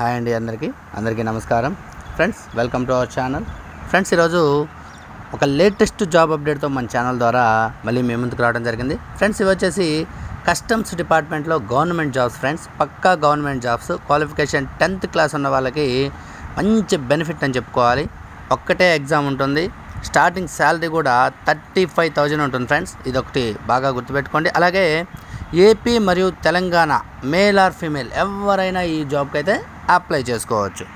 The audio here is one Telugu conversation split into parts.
హాయ్ అండి అందరికీ. అందరికీ నమస్కారం. Friends welcome to our channel. Friends ఈరోజు ఒక లేటెస్ట్ జాబ్ అప్డేట్తో మన ఛానల్ ద్వారా మళ్ళీ మీ ముందుకు రావడం జరిగింది. ఫ్రెండ్స్ ఇవి వచ్చేసి కస్టమ్స్ డిపార్ట్మెంట్లో గవర్నమెంట్ జాబ్స్. ఫ్రెండ్స్ పక్కా government jobs. Qualification tenth class ఉన్న వాళ్ళకి మంచి బెనిఫిట్ అని చెప్పుకోవాలి. ఒక్కటే ఎగ్జామ్ ఉంటుంది. స్టార్టింగ్ శాలరీ కూడా థర్టీ ఫైవ్ థౌజండ్ ఉంటుంది ఫ్రెండ్స్. ఇది ఒకటి బాగా గుర్తుపెట్టుకోండి. అలాగే ఏపీ మరియు తెలంగాణ మేల్ ఆర్ ఫీమేల్ ఎవరైనా ఈ జాబ్కి అయితే అప్లై చేసుకోవచ్చు.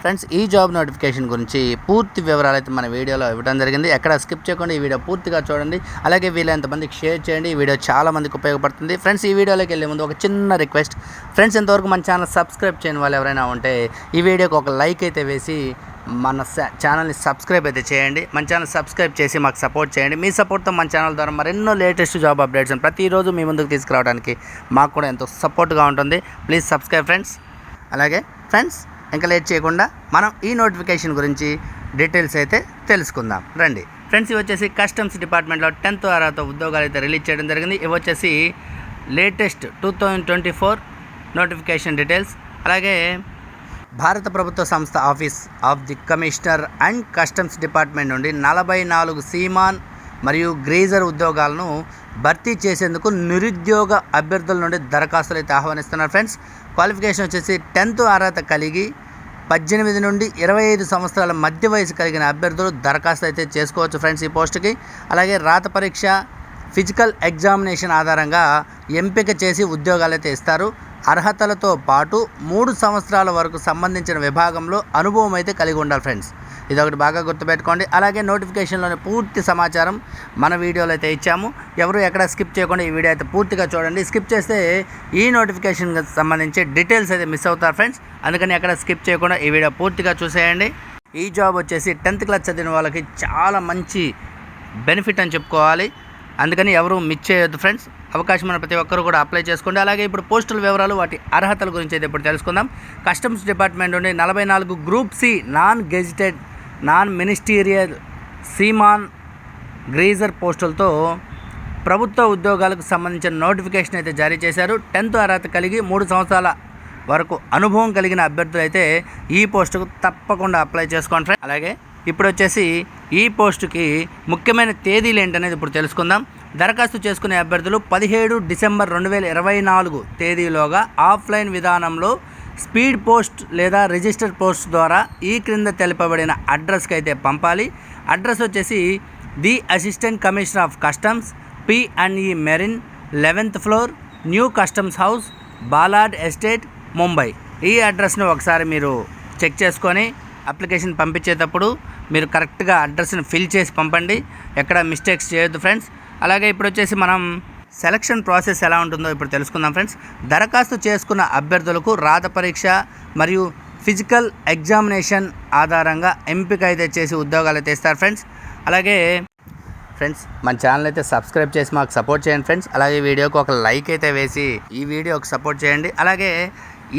ఫ్రెండ్స్ ఈ జాబ్ నోటిఫికేషన్ గురించి పూర్తి వివరాలు అయితే మన వీడియోలో ఇవ్వడం జరిగింది. ఎక్కడ స్కిప్ చేయకుండా ఈ వీడియో పూర్తిగా చూడండి. అలాగే వీలైనంత మందికి షేర్ చేయండి. ఈ వీడియో చాలా మందికి ఉపయోగపడుతుంది. ఫ్రెండ్స్ ఈ వీడియోలోకి వెళ్ళే ముందు ఒక చిన్న రిక్వెస్ట్. ఫ్రెండ్స్ ఇంతవరకు మన ఛానల్ సబ్స్క్రైబ్ చేయని వాళ్ళు ఎవరైనా ఉంటే ఈ వీడియోకి ఒక లైక్ అయితే వేసి మన స- ఛానల్ని సబ్స్క్రైబ్ అయితే చేయండి. మన ఛానల్ సబ్స్క్రైబ్ చేసి మాకు సపోర్ట్ చేయండి. మీ సపోర్ట్తో మన ఛానల్ ద్వారా మరెన్నో లేటెస్ట్ జాబ్ అప్డేట్స్ ప్రతిరోజు మీ ముందుకు తీసుకురావడానికి మాకు కూడా ఎంతో సపోర్ట్గా ఉంటుంది. Please subscribe friends. అలాగే ఫ్రెండ్స్ ఇంకా లేట్ చేయకుండా మనం ఈ నోటిఫికేషన్ గురించి డీటెయిల్స్ అయితే తెలుసుకుందాం. రండి. ఫ్రెండ్స్ ఇవి వచ్చేసి కస్టమ్స్ డిపార్ట్మెంట్లో టెన్త్ అర్హత ఉద్యోగాలు అయితే రిలీజ్ చేయడం జరిగింది. ఇవి వచ్చేసి latest two thousand twenty four notification details. అలాగే భారత ప్రభుత్వ సంస్థ office of the commissioner and customs department నుండి నలభై నాలుగు సీమాన్ మరియు గ్రేజర్ ఉద్యోగాలను భర్తీ చేసేందుకు నిరుద్యోగ అభ్యర్థుల నుండి దరఖాస్తులు అయితే ఆహ్వానిస్తున్నారు ఫ్రెండ్స్. క్వాలిఫికేషన్ వచ్చేసి టెన్త్ అర్హత కలిగి పద్దెనిమిది నుండి ఇరవై ఐదు సంవత్సరాల మధ్య వయసు కలిగిన అభ్యర్థులు దరఖాస్తు అయితే చేసుకోవచ్చు ఫ్రెండ్స్ ఈ పోస్టుకి. అలాగే రాత పరీక్ష ఫిజికల్ ఎగ్జామినేషన్ ఆధారంగా ఎంపిక చేసి ఉద్యోగాలు అయితే ఇస్తారు. అర్హతలతో పాటు మూడు సంవత్సరాల వరకు సంబంధించిన విభాగంలో అనుభవం అయితే కలిగి ఉండాలి ఫ్రెండ్స్. ఇది ఒకటి బాగా గుర్తుపెట్టుకోండి. అలాగే నోటిఫికేషన్లోని పూర్తి సమాచారం మన వీడియోలో అయితే ఇచ్చాము. ఎవరు ఎక్కడ స్కిప్ చేయకుండా ఈ వీడియో అయితే పూర్తిగా చూడండి. స్కిప్ చేస్తే ఈ నోటిఫికేషన్కి సంబంధించి డీటెయిల్స్ అయితే మిస్ అవుతారు ఫ్రెండ్స్. అందుకని ఎక్కడ స్కిప్ చేయకుండా ఈ వీడియో పూర్తిగా చూసేయండి. ఈ జాబ్ వచ్చేసి టెన్త్ క్లాస్ చదివిన వాళ్ళకి చాలా మంచి బెనిఫిట్ అని చెప్పుకోవాలి. అందుకని ఎవరు మిస్ చేయొద్దు ఫ్రెండ్స్ అవకాశం ఉన్న ప్రతి ఒక్కరు కూడా అప్లై చేసుకోండి. అలాగే ఇప్పుడు పోస్టుల వివరాలు వాటి అర్హతల గురించి అయితే ఇప్పుడు తెలుసుకుందాం. కస్టమ్స్ డిపార్ట్మెంట్ నుండి నలభై నాలుగు group C non gazetted non ministerial seaman greaser పోస్టులతో ప్రభుత్వ ఉద్యోగాలకు సంబంధించిన నోటిఫికేషన్ అయితే జారీ చేశారు. టెన్త్ అర్హత కలిగి మూడు సంవత్సరాల వరకు అనుభవం కలిగిన అభ్యర్థులు అయితే ఈ పోస్టుకు తప్పకుండా అప్లై చేసుకోండి ఫ్రెండ్ అలాగే ఇప్పుడు వచ్చేసి ఈ పోస్టుకి ముఖ్యమైన తేదీలు ఏంటనేది ఇప్పుడు తెలుసుకుందాం. దరఖాస్తు చేసుకునే అభ్యర్థులు పదిహేడు డిసెంబర్ రెండు వేల ఇరవై నాలుగు తేదీలోగా ఆఫ్లైన్ విధానంలో స్పీడ్ పోస్ట్ లేదా రిజిస్టర్ పోస్ట్ ద్వారా ఈ క్రింద తెలుపబడిన అడ్రస్కి అయితే పంపాలి. అడ్రస్ వచ్చేసి the assistant commissioner of customs P and E marine eleventh floor new customs house Ballard estate Mumbai. ఈ అడ్రస్ను ఒకసారి మీరు చెక్ చేసుకొని అప్లికేషన్ పంపించేటప్పుడు మీరు కరెక్ట్గా అడ్రస్ని ఫిల్ చేసి పంపండి. ఎక్కడ మిస్టేక్స్ చేయొద్దు ఫ్రెండ్స్. అలాగే ఇప్పుడు వచ్చేసి మనం సెలక్షన్ ప్రాసెస్ ఎలా ఉంటుందో ఇప్పుడు తెలుసుకుందాం ఫ్రెండ్స్. దరఖాస్తు చేసుకున్న అభ్యర్థులకు రాత పరీక్ష మరియు ఫిజికల్ ఎగ్జామినేషన్ ఆధారంగా ఎంపిక అయితే చేసి ఉద్యోగాలు అయితే ఇస్తారు ఫ్రెండ్స్. అలాగే ఫ్రెండ్స్ మన ఛానల్ అయితే సబ్స్క్రైబ్ చేసి మాకు సపోర్ట్ చేయండి ఫ్రెండ్స్. అలాగే వీడియోకి ఒక లైక్ అయితే వేసి ఈ వీడియోకి సపోర్ట్ చేయండి. అలాగే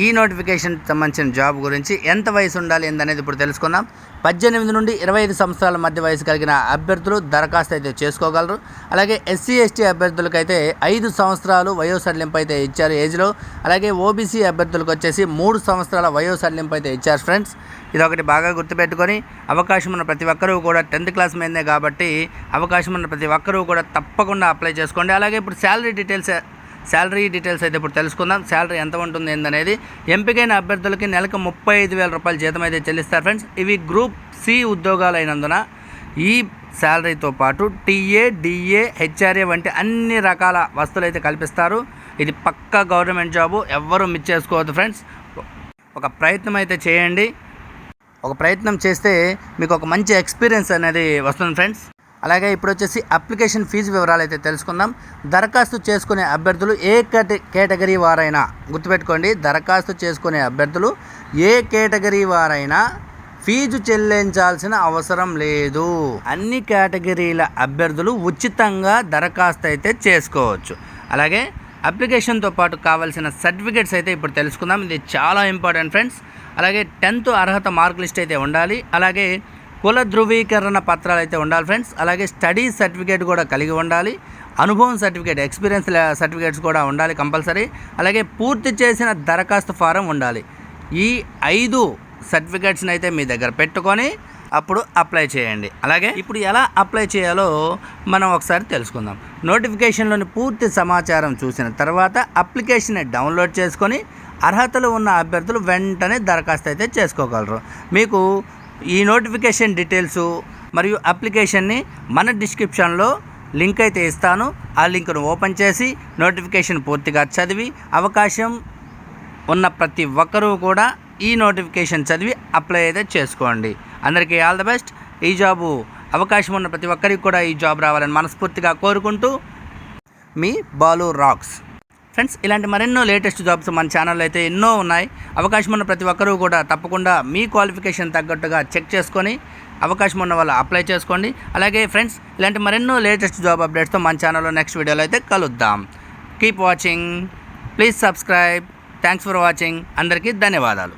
ఈ నోటిఫికేషన్ సంబంధించిన జాబ్ గురించి ఎంత వయసు ఉండాలి ఏందనేది ఇప్పుడు తెలుసుకుందాం. పద్దెనిమిది నుండి ఇరవై ఐదు సంవత్సరాల మధ్య వయసు కలిగిన అభ్యర్థులు దరఖాస్తు అయితే చేసుకోగలరు. అలాగే ఎస్సీ ఎస్టీ అభ్యర్థులకైతే ఐదు సంవత్సరాలు వయో సడలింపు అయితే ఇచ్చారు ఏజ్లో. అలాగే ఓబీసీ అభ్యర్థులకు వచ్చేసి మూడు సంవత్సరాల వయో సడలింపు అయితే ఇచ్చారు ఫ్రెండ్స్. ఇది ఒకటి బాగా గుర్తుపెట్టుకొని అవకాశం ఉన్న ప్రతి ఒక్కరూ కూడా టెన్త్ క్లాస్ మీదనే కాబట్టి అవకాశం ఉన్న ప్రతి ఒక్కరూ కూడా తప్పకుండా అప్లై చేసుకోండి. అలాగే ఇప్పుడు శాలరీ డీటెయిల్స్ శాలరీ డీటెయిల్స్ అయితే ఇప్పుడు తెలుసుకుందాం. శాలరీ ఎంత ఉంటుంది ఏందనేది. ఎంపికైన అభ్యర్థులకి నెలకు ముప్పై ఐదు వేల రూపాయల జీతం అయితే చెల్లిస్తారు ఫ్రెండ్స్. ఇవి గ్రూప్ సి ఉద్యోగాలు అయినందున ఈ శాలరీతో పాటు టీఏ డిఏ హెచ్ఆర్ఏ వంటి అన్ని రకాల వస్తువులు అయితే కల్పిస్తారు. ఇది పక్కా గవర్నమెంట్ జాబు. ఎవ్వరూ మిస్ చేసుకోవద్దు ఫ్రెండ్స్. ఒక ప్రయత్నం అయితే చేయండి. ఒక ప్రయత్నం చేస్తే మీకు ఒక మంచి ఎక్స్పీరియన్స్ అనేది వస్తుంది ఫ్రెండ్స్. అలాగే ఇప్పుడు వచ్చేసి అప్లికేషన్ ఫీజు వివరాలు అయితే తెలుసుకుందాం. దరఖాస్తు చేసుకునే అభ్యర్థులు ఏ కేట కేటగిరీ వారైనా గుర్తుపెట్టుకోండి దరఖాస్తు చేసుకునే అభ్యర్థులు ఏ కేటగిరీ వారైనా ఫీజు చెల్లించాల్సిన అవసరం లేదు. అన్ని కేటగిరీల అభ్యర్థులు ఉచితంగా దరఖాస్తు అయితే చేసుకోవచ్చు. అలాగే అప్లికేషన్తో పాటు కావాల్సిన సర్టిఫికేట్స్ అయితే ఇప్పుడు తెలుసుకుందాం. ఇది చాలా ఇంపార్టెంట్ ఫ్రెండ్స్. అలాగే టెన్త్ అర్హత మార్క్ లిస్ట్ అయితే ఉండాలి. అలాగే కుల ధృవీకరణ పత్రాలు అయితే ఉండాలి ఫ్రెండ్స్. అలాగే స్టడీ సర్టిఫికేట్ కూడా కలిగి ఉండాలి. అనుభవం సర్టిఫికేట్ ఎక్స్పీరియన్స్ సర్టిఫికేట్స్ కూడా ఉండాలి కంపల్సరీ. అలాగే పూర్తి చేసిన దరఖాస్తు ఫారం ఉండాలి. ఈ ఐదు సర్టిఫికేట్స్ని అయితే మీ దగ్గర పెట్టుకొని అప్పుడు అప్లై చేయండి. అలాగే ఇప్పుడు ఎలా అప్లై చేయాలో మనం ఒకసారి తెలుసుకుందాం. నోటిఫికేషన్లోని పూర్తి సమాచారం చూసిన తర్వాత అప్లికేషన్ని డౌన్లోడ్ చేసుకొని అర్హతలు ఉన్న అభ్యర్థులు వెంటనే దరఖాస్తు అయితే చేసుకోగలరు. మీకు ఈ నోటిఫికేషన్ డీటెయిల్స్ మరియు అప్లికేషన్ని మన డిస్క్రిప్షన్లో లింక్ అయితే ఇస్తాను. ఆ లింక్ను ఓపెన్ చేసి నోటిఫికేషన్ పూర్తిగా చదివి అవకాశం ఉన్న ప్రతి ఒక్కరూ కూడా ఈ నోటిఫికేషన్ చదివి అప్లై అయితే చేసుకోండి. అందరికీ ఆల్ ద బెస్ట్. ఈ జాబు అవకాశం ఉన్న ప్రతి ఒక్కరికి కూడా ఈ జాబ్ రావాలని మనస్ఫూర్తిగా కోరుకుంటూ మీ బాలు రాక్స్. ఫ్రెండ్స్ ఇలాంటి మరెన్నో లేటెస్ట్ జాబ్స్ మన ఛానల్లో అయితే ఎన్నో ఉన్నాయి. అవకాశం ఉన్న ప్రతి ఒక్కరూ కూడా తప్పకుండా మీ క్వాలిఫికేషన్ తగ్గట్టుగా చెక్ చేసుకొని అవకాశం ఉన్న వాళ్ళు అప్లై చేసుకోండి. అలాగే ఫ్రెండ్స్ ఇలాంటి మరెన్నో లేటెస్ట్ జాబ్ అప్డేట్స్తో మన ఛానల్లో నెక్స్ట్ వీడియోలో అయితే కలుద్దాం. Keep watching please subscribe thanks for watching అందరికీ ధన్యవాదాలు.